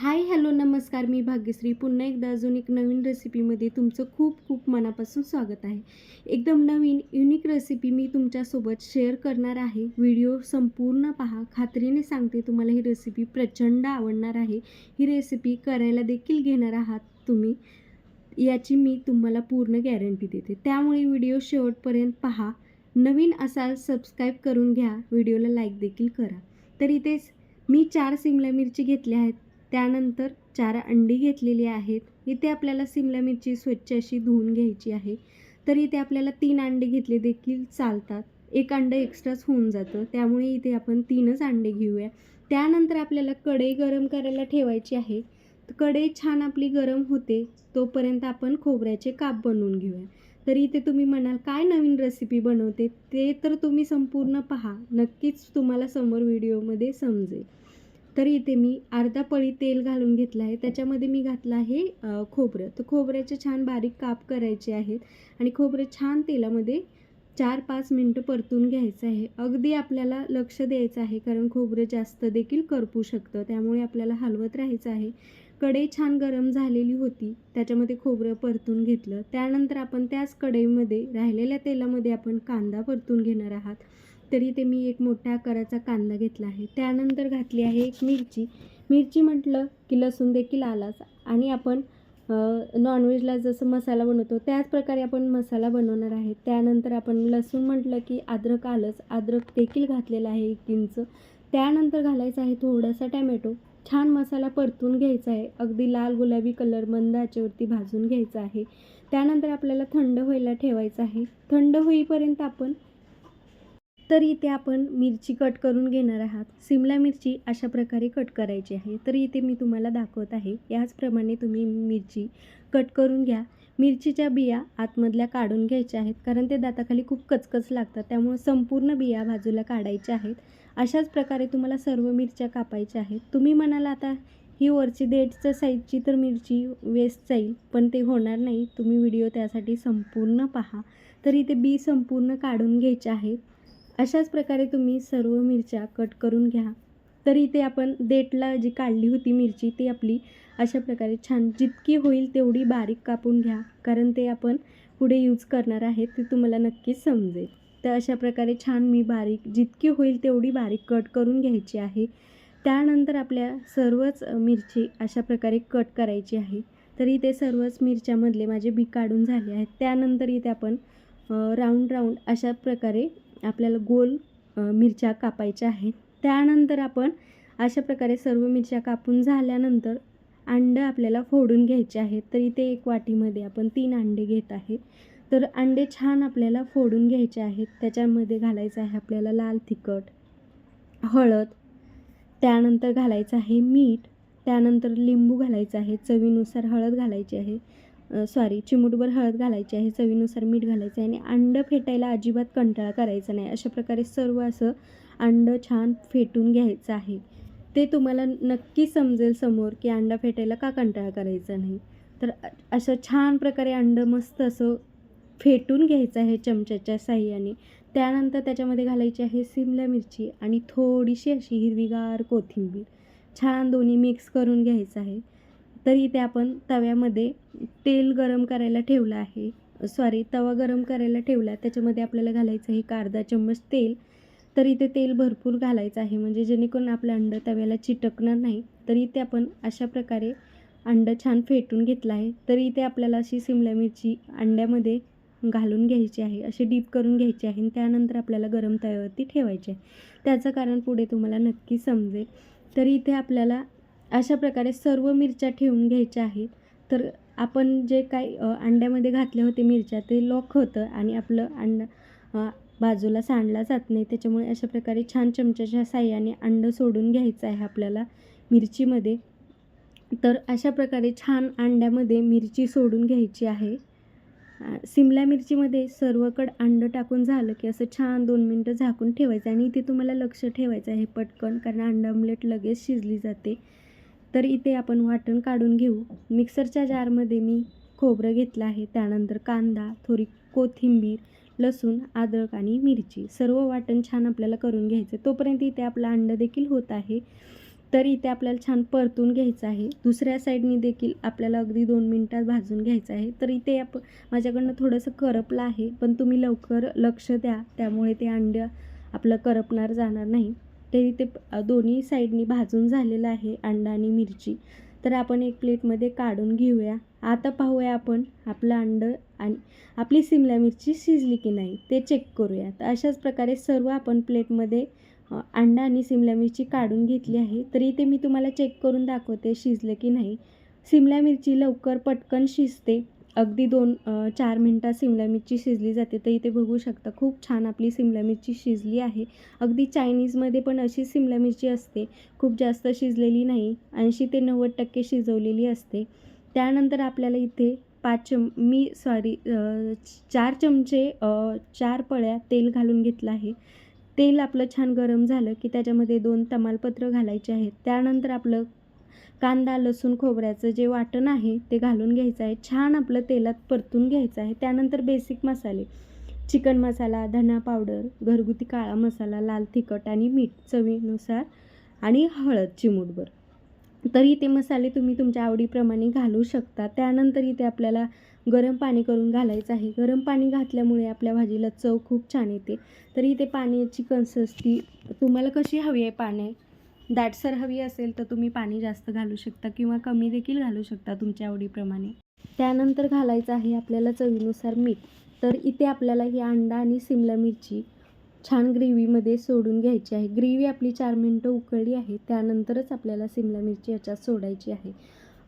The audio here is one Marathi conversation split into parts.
हाय हॅलो नमस्कार. मी भाग्यश्री. पुन्हा एकदा अजून एक नवीन रेसिपीमध्ये तुमचं खूप खूप मनापासून स्वागत आहे. एकदम नवीन युनिक रेसिपी मी तुमच्यासोबत शेअर करणार आहे. व्हिडिओ संपूर्ण पहा. खात्रीने सांगते तुम्हाला ही रेसिपी प्रचंड आवडणार आहे. ही रेसिपी करायला देखील घेणार आहात तुम्ही. याची मी तुम्हाला पूर्ण गॅरंटी देते. त्यामुळे व्हिडिओ शेवटपर्यंत पहा. नवीन असाल सबस्क्राईब करून घ्या. व्हिडिओला लाईक देखील करा. तर इथेच मी चार सिमला मिरची घेतल्या आहेत. त्यानंतर चार अंडी घेतलेली आहेत. इथे आपल्याला सिमला मिरची स्वच्छ अशी धुवून घ्यायची आहे. तर इथे आपल्याला तीन अंडे घेतले देखील चालतात. एक अंडं एक्स्ट्राच होऊन जातं. त्यामुळे इथे आपण तीनच अंडे घेऊया. त्यानंतर आपल्याला कढई गरम करायला ठेवायची आहे. तर कढई छान आपली गरम होते तोपर्यंत आपण खोबऱ्याचे काप बनवून घेऊया. तर इथे तुम्ही म्हणाल काय नवीन रेसिपी बनवते? ते तर तुम्ही संपूर्ण पहा. नक्कीच तुम्हाला समोर व्हिडिओमध्ये समजेल. तर इथे मी अर्धा पळी तेल घालून घेतलं आहे. त्याच्यामध्ये मी घातलं आहे खोबरं. तर खोबऱ्याचे छान बारीक काप करायचे आहेत आणि खोबरं छान तेलामध्ये चार पाच मिनटं परतून घ्यायचं आहे. अगदी आपल्याला लक्ष द्यायचं आहे कारण खोबरं जास्त देखील करपू शकतं. त्यामुळे आपल्याला हलवत राहायचं आहे. कढई छान गरम झालेली होती त्याच्यामध्ये खोबरं परतून घेतलं. त्यानंतर आपण त्याच कढईमध्ये राहिलेल्या तेलामध्ये आपण कांदा परतून घेणार आहात. तरी ते मी एक मोठ्या आकाराचा कांदा घेतला आहे. त्यानंतर घातली आहे एक मिरची. मिरची म्हटलं की लसूण देखील आलाच. आणि आपण नॉनव्हेजला जसं मसाला बनवतो त्याच प्रकारे आपण मसाला बनवणार आहे. त्यानंतर आपण लसूण म्हटलं की अद्रक आलंच. अद्रक देखील घातलेलं आहे एक इंच. त्यानंतर घालायचं आहे थोडासा टॅमॅटो. छान मसाला परतून घ्यायचा आहे. अगदी लाल गुलाबी कलर मंद आचेवरती भाजून घ्यायचा आहे. त्यानंतर आपल्याला थंड व्हायला ठेवायचं आहे. थंड होईपर्यंत आपण तर इथे आपण मिरची कट करून घेणार आहात. सिमला मिरची अशा प्रकारे कट करायची आहे. तर इथे मी तुम्हाला दाखवत आहे. याचप्रमाणे तुम्ही मिरची कट करून घ्या. मिरचीच्या बिया आतमधल्या काढून घ्यायच्या आहेत. कारण ते दाताखाली खूप कचकच लागतात. त्यामुळे संपूर्ण बिया बाजूला काढायच्या आहेत. अशाच प्रकारे तुम्हाला सर्व मिरच्या कापायच्या आहेत. तुम्ही म्हणाल आता ही वरची देठच्या साईजची तर मिरची वेस्ट जाईल पण ते होणार नाही. तुम्ही व्हिडिओ त्यासाठी संपूर्ण पहा. तर इथे बी संपूर्ण काढून घ्यायचे आहेत. अशाच प्रकारे तुम्ही सर्व मिरच्या कट करून घ्या. तर इथे आपण देठला जी काढली होती मिरची ती आपली अशा प्रकारे छान जितकी होईल तेवढी बारीक कापून घ्या. कारण ते आपण पुढे यूज करणार आहे ते तुम्हाला नक्कीच समजेल. तर अशा प्रकारे छान मी बारीक जितकी होईल तेवढी बारीक कट करून घ्यायची आहे. त्यानंतर आपल्या सर्वच मिरची अशा प्रकारे कट करायची आहे. तर इथे सर्वच मिरच्यामधले माझे बी काढून झाले आहेत. त्यानंतर इथे आपण राऊंड राऊंड अशा प्रकारे आपल्याला गोल मिरच्या कापायच्या आहेत. त्यानंतर आपण अशा प्रकारे सर्व मिरच्या कापून झाल्यानंतर अंडं आपल्याला फोडून घ्यायचे आहेत. तर इथे एक वाटीमध्ये आपण तीन अंडे घेत आहे. तर अंडे छान आपल्याला फोडून घ्यायचे आहेत. त्याच्यामध्ये घालायचं आहे आपल्याला लाल तिखट हळद त्यानंतर घालायचं आहे मीठ त्यानंतर लिंबू घालायचं आहे चवीनुसार हळद घालायची आहे. सॉरी चिमूटभर हळद घालायची आहे चवीनुसार मीठ घालायचं आहे आणि अंडं फेटायला अजिबात कंटाळा करायचा नाही. अशा प्रकारे सर्व असं अंडं छान फेटून घ्यायचं आहे. ते तुम्हाला नक्की समजेल समोर की अंडा फेटायला का कंटाळा करायचा नाही. तर असं छान प्रकारे अंडं मस्त असं फेटून घ्यायचं आहे चमच्याच्या साह्याने. त्यानंतर त्याच्यामध्ये घालायची आहे सिमला मिरची आणि थोडीशी अशी हिरवीगार कोथिंबीर. छान दोन्ही मिक्स करून घ्यायचं आहे. तर इथे आपण तव्यामध्ये तेल गरम करायला ठेवलं आहे. सॉरी तवा गरम करायला ठेवला. त्याच्यामध्ये आपल्याला घालायचं आहे एक अर्धा चम्मच तेल. तर इथे तेल भरपूर घालायचं आहे. म्हणजे जेणेकरून आपलं अंडं तव्याला चिटकणार नाही. तर इथे आपण अशा प्रकारे अंडं छान फेटून घेतलं आहे. तर इथे आपल्याला अशी सिमला मिरची अंड्यामध्ये घालून घ्यायची आहे. अशी डीप करून घ्यायची आहे. आणि त्यानंतर आपल्याला गरम तव्यावरती ठेवायचे आहे. त्याचं कारण पुढे तुम्हाला नक्की समजेल. तर इथे आपल्याला अशा प्रकारे सर्व मिरच्या ठेवून घ्यायच्या आहेत. तर आपण जे काही अंड्यामध्ये घातले होते मिरच्या ते लॉक होतं आणि आपलं अंड बाजूला सांडला जात नाही. त्याच्यामुळे अशा प्रकारे छान चमच्याच्या साह्याने अंडं सोडून घ्यायचं आहे आपल्याला मिरचीमध्ये. तर अशा प्रकारे छान अंड्यामध्ये मिरची सोडून घ्यायची आहे. सिमला मिरचीमध्ये सर्वकड अंडं टाकून झालं की असं छान दोन मिनटं झाकून ठेवायचं आणि इथे तुम्हाला लक्ष ठेवायचं आहे पटकन कारण अंडा आमलेट लगेच शिजली जाते. तर इथे आपण वाटण काढून घेऊ. मिक्सरच्या जारमध्ये मी खोबरं घेतलं आहे. त्यानंतर कांदा थोडी कोथिंबीर लसूण अद्रक आणि मिरची. सर्व वाटण छान आपल्याला करून घ्यायचं तोपर्यंत इथे आपलं अंडं देखील होत आहे. तर इथे आपल्याला छान परतून घ्यायचं आहे. दुसऱ्या साईडनी देखील आपल्याला अगदी दोन मिनटात भाजून घ्यायचं आहे. तर इथे आप माझ्याकडनं थोडंसं करपलं आहे. पण तुम्ही लवकर लक्ष द्या. त्यामुळे ते अंडं आपलं करपणार जाणार नाही. तरी इथे दोन्ही साईडनी भाजून झालेलं आहे अंडा आणि मिरची. तर आपण एक प्लेटमध्ये काढून घेऊया. आता पाहूया आपण आपलं अंडं आणि आपली सिमला मिरची शिजली की नाही ते चेक करूया तर अशाच प्रकारे सर्व आपण प्लेटमध्ये अंडा आणि सिमला मिरची काढून घेतली आहे. तरी ते मी तुम्हाला चेक करून दाखवते शिजलं की नाही. सिमला मिरची लवकर पटकन शिजते. अगदी दोन चार मिनटात सिमला मिरची शिजली जाते. तर इथे बघू शकता खूप छान आपली सिमला मिरची शिजली आहे. अगदी चायनीजमध्ये पण अशी सिमला मिरची असते. खूप जास्त शिजलेली नाही. ऐंशी ते नव्वद टक्के शिजवलेली असते. त्यानंतर आपल्याला इथे पाच चम मी सॉरी चार चमचे चार पळ्या तेल घालून घेतलं आहे. तेल आपलं छान गरम झालं की त्याच्यामध्ये दोन तमालपत्र घालायचे आहेत. त्यानंतर आपलं कांदा लसूण खोबऱ्याचं जे वाटण आहे ते घालून घ्यायचं आहे. छान आपलं तेलात परतून घ्यायचं आहे. त्यानंतर बेसिक मसाले. चिकन मसाला धना पावडर घरगुती काळा मसाला लाल तिखट आणि मीठ चवीनुसार आणि हळद चिमूटभर. तर इथे मसाले तुम्ही तुमच्या आवडीप्रमाणे घालू शकता. त्यानंतर इथे आपल्याला गरम पाणी करून घालायचं आहे. गरम पाणी घातल्यामुळे आपल्या भाजीला चव खूप छान येते. तर इथे पाण्याची कन्सिस्टी तुम्हाला कशी हवी आहे पाणी दाटसर हवी असेल तर तुम्ही पाणी जास्त घालू शकता किंवा कमी देखील घालू शकता तुमच्या आवडीप्रमाणे. त्यानंतर घालायचं आहे आपल्याला चवीनुसार मीठ. तर इथे आपल्याला ही अंडा आणि सिमला मिरची छान ग्रेव्हीमध्ये सोडून घ्यायची आहे. ग्रेव्ही आपली चार मिनटं उकळली आहे. त्यानंतरच आपल्याला सिमला मिरची याच्यात सोडायची आहे.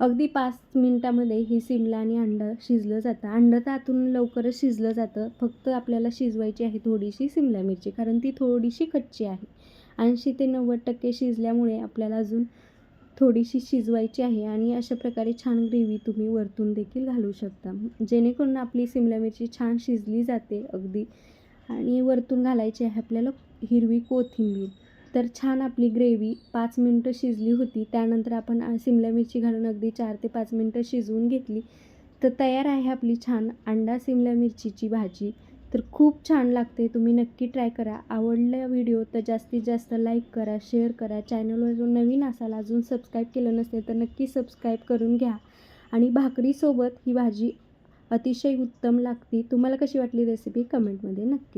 अगदी पाच मिनटामध्ये ही सिमला आणि अंडं शिजलं जातं. अंडं तर आतून लवकरच शिजलं जातं. फक्त आपल्याला शिजवायची आहे थोडीशी सिमला मिरची कारण ती थोडीशी कच्ची आहे. ऐंशी ते नव्वद टक्के शिजल्यामुळे आपल्याला अजून थोडीशी शिजवायची आहे आणि अशा प्रकारे छान ग्रेव्ही तुम्ही वरतून देखील घालू शकता. जेणेकरून आपली सिमला मिरची छान शिजली जाते अगदी. आणि वरतून घालायची आहे आपल्याला हिरवी कोथिंबीर. तर छान आपली ग्रेव्ही पाच मिनटं शिजली होती. त्यानंतर आपण सिमला मिरची घालून अगदी चार ते पाच मिनटं शिजवून घेतली. तर तयार आहे आपली छान अंडा सिमला मिरचीची भाजी. तर खूप छान लागते तुम्ही नक्की ट्राय करा. आवडला व्हिडिओ तर जास्तीत जास्त लाईक करा शेअर करा. चॅनलवर नवीन असाल अजून सबस्क्राईब केलं नसेल तर नक्की सबस्क्राईब करून घ्या. आणि भाकरीसोबत ही भाजी अतिशय उत्तम लागते. तुम्हाला कशी वाटली रेसिपी कमेंटमध्ये नक्की